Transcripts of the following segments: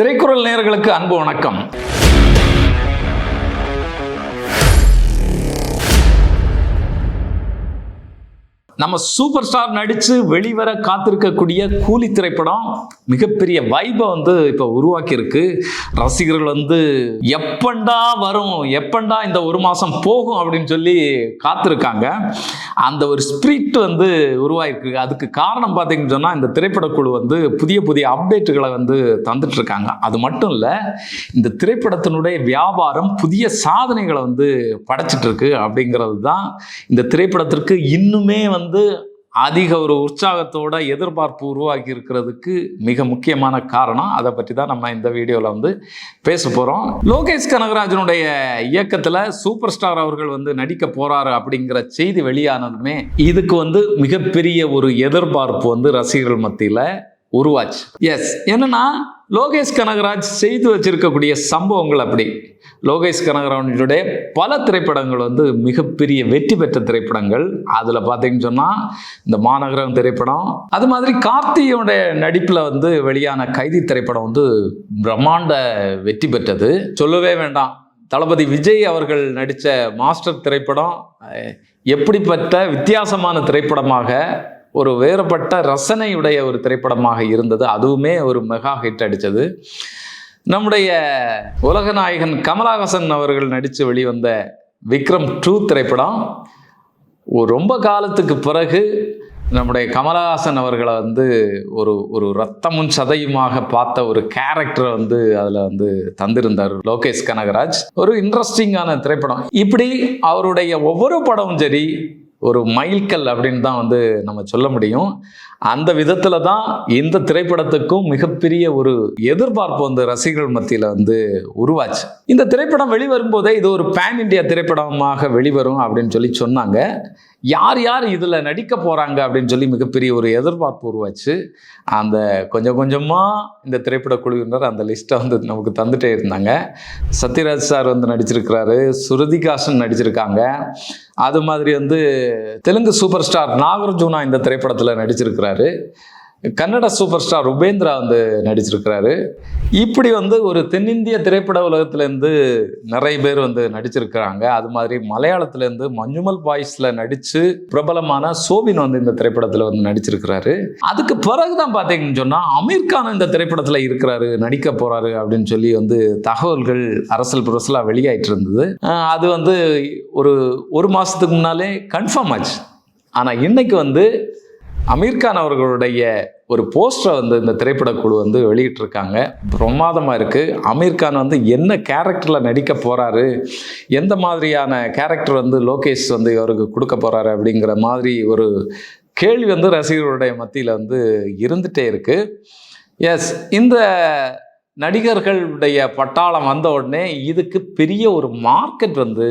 திரைக்குறள் நேர்களுக்கு அன்பு வணக்கம். நம்ம சூப்பர் ஸ்டார் நடித்து வெளிவர காத்திருக்கக்கூடிய கூலி திரைப்படம் மிகப்பெரிய வைபை வந்து இப்போ உருவாக்கியிருக்கு. ரசிகர்கள் வந்து எப்பண்டா வரும் எப்பண்டா இந்த ஒரு மாதம் போகும் அப்படின்னு சொல்லி காத்திருக்காங்க. அந்த ஒரு ஸ்பிரிட் வந்து உருவாயிருக்கு அதுக்கு காரணம் பார்த்தீங்கன்னு சொன்னால் இந்த திரைப்படக்குழு வந்து புதிய புதிய அப்டேட்டுகளை வந்து தந்துட்டுருக்காங்க. அது மட்டும் இல்லை இந்த திரைப்படத்தினுடைய வியாபாரம் புதிய சாதனைகளை வந்து படைச்சிட்ருக்கு அப்படிங்கிறது தான் இந்த திரைப்படத்திற்கு இன்னுமே வந்து வந்து அதிக ஒரு உற்சாகத்தோட எதிர்பார்ப்பு உருவாக்கி இருக்கிறதுக்கு மிக முக்கியமான காரணம். அதை பற்றி தான் நம்ம இந்த வீடியோவில் வந்து பேச போகிறோம் லோகேஷ் கனகராஜனுடைய இயக்கத்தில் சூப்பர் ஸ்டார் அவர்கள் வந்து நடிக்க போகிறாரு அப்படிங்கிற செய்தி வெளியானதுமே இதுக்கு வந்து மிகப்பெரிய ஒரு எதிர்பார்ப்பு வந்து ரசிகர்கள் மத்தியில் உருவாச்சு. எஸ் என்னன்னா லோகேஷ் கனகராஜ் செய்து வச்சிருக்கக்கூடிய சம்பவங்கள் அப்படி. லோகேஷ் கனகராஜனுடைய பல திரைப்படங்கள் வந்து மிகப்பெரிய வெற்றி பெற்ற திரைப்படங்கள். அதில் பார்த்தீங்கன்னு சொன்னால் இந்த மாநகரம் திரைப்படம் அது மாதிரி கார்த்தியோடைய நடிப்பில் வந்து வெளியான கைதி திரைப்படம் வந்து பிரம்மாண்ட வெற்றி பெற்றது. சொல்லவே வேண்டாம். தளபதி விஜய் அவர்கள் நடித்த மாஸ்டர் திரைப்படம் எப்படிப்பட்ட வித்தியாசமான திரைப்படமாக ஒரு வேறுபட்ட ரசனையுடைய ஒரு திரைப்படமாக இருந்தது. அதுவுமே ஒரு மெகா ஹிட் அடித்தது. நம்முடைய உலகநாயகன் கமலஹாசன் அவர்கள் நடித்து வெளிவந்த விக்ரம் டூ திரைப்படம். ஒரு ரொம்ப காலத்துக்கு பிறகு நம்முடைய கமலஹாசன் அவர்களை வந்து ஒரு ஒரு ரத்தமும் சதையுமாக பார்த்த ஒரு கேரக்டரை வந்து அதில் வந்து தந்திருந்தார் லோகேஷ் கனகராஜ். ஒரு இன்ட்ரெஸ்டிங்கான திரைப்படம். இப்படி அவருடைய ஒவ்வொரு படமும் சரி ஒரு மைல்கல் அப்படின்னு தான் வந்து நம்ம சொல்ல முடியும். அந்த விதத்தில் தான் இந்த திரைப்படத்துக்கும் மிகப்பெரிய ஒரு எதிர்பார்ப்பு வந்து ரசிகர்கள் மத்தியில் வந்து உருவாச்சு. இந்த திரைப்படம் வெளிவரும்போதே இது ஒரு பேன் இண்டியா திரைப்படமாக வெளிவரும் அப்படின்னு சொல்லி சொன்னாங்க. யார் யார் இதில் நடிக்க போகிறாங்க அப்படின்னு சொல்லி மிகப்பெரிய ஒரு எதிர்பார்ப்பு உருவாச்சு. அந்த கொஞ்சம் கொஞ்சமாக இந்த திரைப்பட குழுவினர் அந்த லிஸ்ட்டை வந்து நமக்கு தந்துட்டே இருந்தாங்க. சத்யராஜ் சார் வந்து நடிச்சிருக்கிறாரு சுருதிகாசன் நடிச்சிருக்காங்க. அது மாதிரி வந்து தெலுங்கு சூப்பர் ஸ்டார் நாகார்ஜுனா இந்த திரைப்படத்தில் நடிச்சிருக்கிறாரு. கன்னட சூப்பர் ஸ்டார் உபேந்திரா வந்து நடிச்சிருக்கிறாரு. இப்படி வந்து ஒரு தென்னிந்திய திரைப்பட உலகத்துலேருந்து நிறைய பேர் வந்து நடிச்சிருக்கிறாங்க. அது மாதிரி மலையாளத்துலேருந்து மஞ்சுமல் பாய்ஸில் நடித்து பிரபலமான சோபின் வந்து இந்த திரைப்படத்தில் வந்து நடிச்சிருக்கிறாரு. அதுக்கு பிறகு தான் பார்த்தீங்கன்னு சொன்னால் அமீர்கான் இந்த திரைப்படத்தில் இருக்கிறாரு நடிக்க போகிறாரு அப்படின்னு சொல்லி வந்து தகவல்கள் அரசல் புரசலாக வெளியாயிட்டு இருந்தது அது வந்து ஒரு ஒரு மாதத்துக்கு முன்னாலே கன்ஃபார்ம் ஆச்சு. ஆனால் இன்னைக்கு வந்து அமீர்கான் அவர்களுடைய ஒரு போஸ்டரை வந்து இந்த திரைப்படக்குழு வந்து வெளியிட்டிருக்காங்க. பிரமாதமாக இருக்குது அமீர்கான் வந்து என்ன கேரக்டரில் நடிக்க போகிறாரு எந்த மாதிரியான கேரக்டர் வந்து லோகேஷ் வந்து இவருக்கு கொடுக்க போகிறாரு அப்படிங்கிற மாதிரி ஒரு கேள்வி வந்து ரசிகர்களுடைய மத்தியில் வந்து இருந்துகிட்டே இருக்குது எஸ் இந்த நடிகர்களுடைய பட்டாளம் வந்த உடனே இதுக்கு பெரிய ஒரு மார்க்கெட் வந்து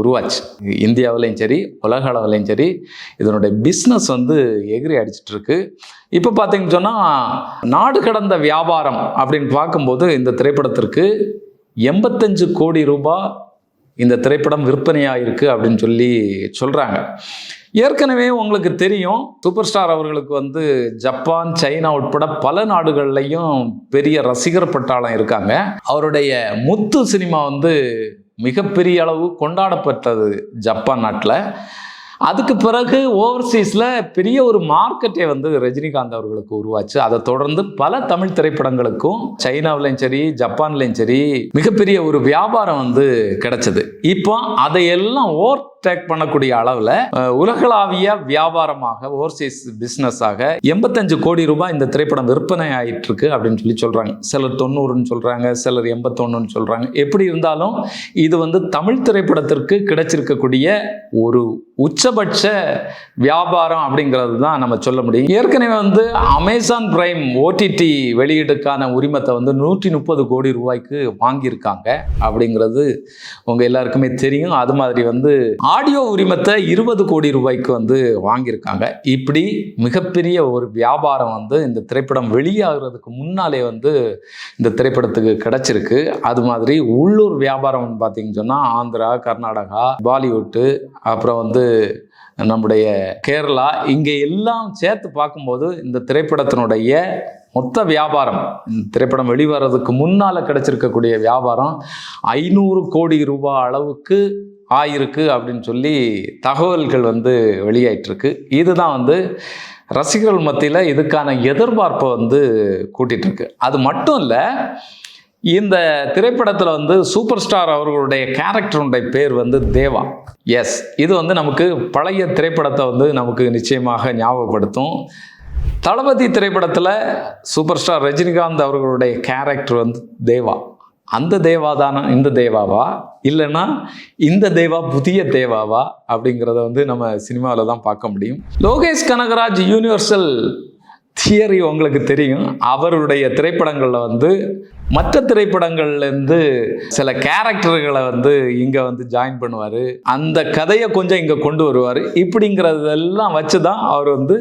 உருவாச்சு. இந்தியாவிலையும் சரி உலக அளவுலையும் சரி இதனுடைய பிஸ்னஸ் வந்து எகிரி அடிச்சிட்டு இருக்கு இப்போ பார்த்தீங்கன்னு சொன்னால் நாடு கடந்த வியாபாரம் அப்படின்னு பார்க்கும்போது இந்த திரைப்படத்திற்கு எண்பத்தஞ்சு கோடி ரூபாய் இந்த திரைப்படம் விற்பனையாயிருக்கு அப்படின்னு சொல்லி சொல்கிறாங்க ஏற்கனவே உங்களுக்கு தெரியும் சூப்பர் ஸ்டார் அவர்களுக்கு வந்து ஜப்பான் சைனா உட்பட பல நாடுகள்லையும் பெரிய ரசிகர் பட்டாளம் இருக்காங்க. அவருடைய முத்து சினிமா வந்து மிகப்பெரிய அளவு கொண்டாடப்பட்டது ஜப்பான் நாட்டில். அதுக்கு பிறகு ஓவர்சீஸில் பெரிய ஒரு மார்க்கெட்டை வந்து ரஜினிகாந்த் அவர்களுக்கு உருவாச்சு. அதை தொடர்ந்து பல தமிழ் திரைப்படங்களுக்கும் சைனாவிலையும் சரி ஜப்பான்லையும் சரி மிகப்பெரிய ஒரு வியாபாரம் வந்து கிடைச்சது. இப்போ அதையெல்லாம் ஓர் டேக் பண்ணக்கூடிய அளவில் உலகளாவிய வியாபாரமாக ஓவர்சீஸ் பிஸ்னஸாக எண்பத்தஞ்சு கோடி ரூபாய் இந்த திரைப்படம் விற்பனை ஆயிட்டு இருக்கு அப்படின்னு சொல்லி சொல்கிறாங்க சிலர் தொண்ணூறுன்னு சொல்கிறாங்க சிலர் எண்பத்தொன்னுன்னு சொல்கிறாங்க எப்படி இருந்தாலும் இது வந்து தமிழ் திரைப்படத்திற்கு கிடைச்சிருக்கக்கூடிய ஒரு உச்சபட்ச வியாபாரம் அப்படிங்கிறது தான் நம்ம சொல்ல முடியும். ஏற்கனவே வந்து அமேசான் பிரைம் ஓடிடி வெளியீடுக்கான உரிமத்தை வந்து நூற்றி முப்பது கோடி ரூபாய்க்கு வாங்கியிருக்காங்க அப்படிங்கிறது உங்கள் எல்லாருக்குமே தெரியும். அது மாதிரி வந்து ஆடியோ உரிமத்தை இருபது கோடி ரூபாய்க்கு வந்து வாங்கியிருக்காங்க. இப்படி மிகப்பெரிய ஒரு வியாபாரம் வந்து இந்த திரைப்படம் வெளியாகிறதுக்கு முன்னாலே வந்து இந்த திரைப்படத்துக்கு கிடச்சிருக்கு. அது மாதிரி உள்ளூர் வியாபாரம் பார்த்தீங்கன்னு சொன்னால் ஆந்திரா கர்நாடகா பாலிவுட்டு அப்புறம் வந்து நம்முடைய கேரளா இங்கே எல்லாம் சேர்த்து பார்க்கும்போது இந்த திரைப்படத்தினுடைய மொத்த வியாபாரம் இந்த திரைப்படம் வெளிவரதுக்கு முன்னால் கிடச்சிருக்கக்கூடிய வியாபாரம் ஐநூறு கோடி ரூபாய் அளவுக்கு ஆயிருக்கு அப்படின்னு சொல்லி தகவல்கள் வந்து வெளியாயிட்டிருக்கு. இதுதான் வந்து ரசிகர்கள் மத்தியில் இதுக்கான எதிர்பார்ப்பை வந்து கூட்டிகிட்ருக்கு அது மட்டும் இல்லை இந்த திரைப்படத்தில் வந்து சூப்பர் ஸ்டார் அவர்களுடைய கேரக்டருடைய பேர் வந்து தேவா. எஸ் இது வந்து நமக்கு பழைய திரைப்படத்தை வந்து நமக்கு நிச்சயமாக ஞாபகப்படுத்தும். தளபதி திரைப்படத்தில் சூப்பர் ஸ்டார் ரஜினிகாந்த் அவர்களுடைய கேரக்டர் வந்து தேவா. அந்த தேவா இந்த தேவாவா? இல்லைன்னா இந்த தேவா புதிய தேவாவா? அப்படிங்கிறத வந்து நம்ம சினிமாவில் தான் பார்க்க முடியும். லோகேஷ் கனகராஜ் யூனிவர்சல் தியரி உங்களுக்கு தெரியும். அவருடைய திரைப்படங்களில் வந்து மற்ற திரைப்படங்கள்லேருந்து சில கேரக்டர்களை வந்து இங்கே வந்து ஜாயின் பண்ணுவார். அந்த கதையை கொஞ்சம் இங்கே கொண்டு வருவார். இப்படிங்கிறதெல்லாம் வச்சு தான் அவர் வந்து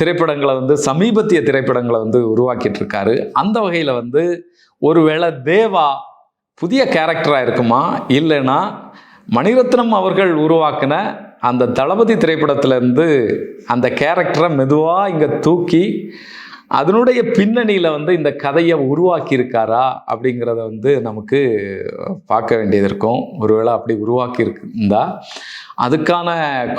திரைப்படங்களை வந்து சமீபத்திய திரைப்படங்களை வந்து உருவாக்கிட்டு இருக்காரு. அந்த வகையில் வந்து ஒருவேளை தேவா புதிய கேரக்டராக இருக்குமா? இல்லைன்னா மணிரத்னம் அவர்கள் உருவாக்கின அந்த தளபதி திரைப்படத்திலேருந்து அந்த கேரக்டரை மெதுவாக இங்கே தூக்கி அதனுடைய பின்னணியில் வந்து இந்த கதையை உருவாக்கியிருக்காரா அப்படிங்கிறத வந்து நமக்கு பார்க்க வேண்டியது இருக்கும். ஒருவேளை அப்படி உருவாக்கியிருந்தா அதுக்கான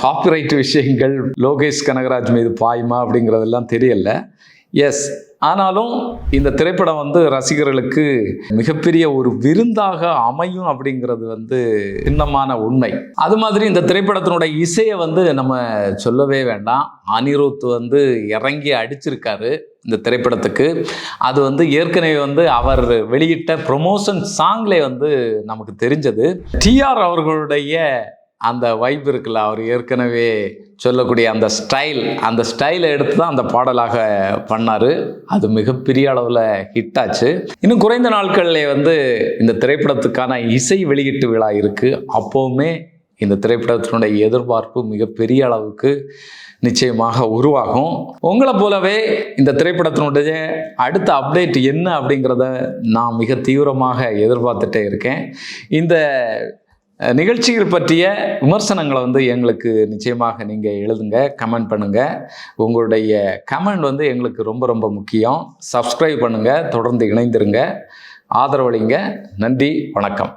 காப்பிரைட் விஷயங்கள் லோகேஷ் கனகராஜ் மீது பாயுமா அப்படிங்கிறதெல்லாம் தெரியல. எஸ் ஆனாலும் இந்த திரைப்படம் வந்து ரசிகர்களுக்கு மிகப்பெரிய ஒரு விருந்தாக அமையும் அப்படிங்கிறது வந்து சின்னமான உண்மை. அது மாதிரி இந்த திரைப்படத்தினுடைய இசையை வந்து நம்ம சொல்லவே வேண்டாம். அனிருத் வந்து இறங்கி அடிச்சிருக்காரு இந்த திரைப்படத்துக்கு. அது வந்து ஏற்கனவே வந்து அவர் வெளியிட்ட ப்ரொமோஷன் சாங்லே வந்து நமக்கு தெரிஞ்சது. டிஆர் அவர்களுடைய அந்த வைப் இருக்குல்ல அவர் ஏற்கனவே சொல்லக்கூடிய அந்த ஸ்டைல் அந்த ஸ்டைலை எடுத்து தான் அந்த பாடலாக பண்ணார். அது மிகப்பெரிய அளவில் ஹிட் ஆச்சு. இன்னும் குறைந்த நாட்கள்லே வந்து இந்த திரைப்படத்துக்கான இசை வெளியீட்டு விழா இருக்குது அப்போவுமே இந்த திரைப்படத்தினுடைய எதிர்பார்ப்பு மிகப்பெரிய அளவுக்கு நிச்சயமாக உருவாகும். உங்களை போலவே இந்த திரைப்படத்தினுடைய அடுத்த அப்டேட் என்ன அப்படிங்கிறத நான் மிக தீவிரமாக எதிர்பார்த்துட்டே இருக்கேன். இந்த நிகழ்ச்சிகள் பற்றிய விமர்சனங்களை வந்து எங்களுக்கு நிச்சயமாக நீங்கள் எழுதுங்க கமெண்ட் பண்ணுங்கள் உங்களுடைய கமெண்ட் வந்து எங்களுக்கு ரொம்ப ரொம்ப முக்கியம். சப்ஸ்கிரைப் பண்ணுங்கள் தொடர்ந்து இணைந்திருங்க. ஆதரவளிங்க. நன்றி வணக்கம்.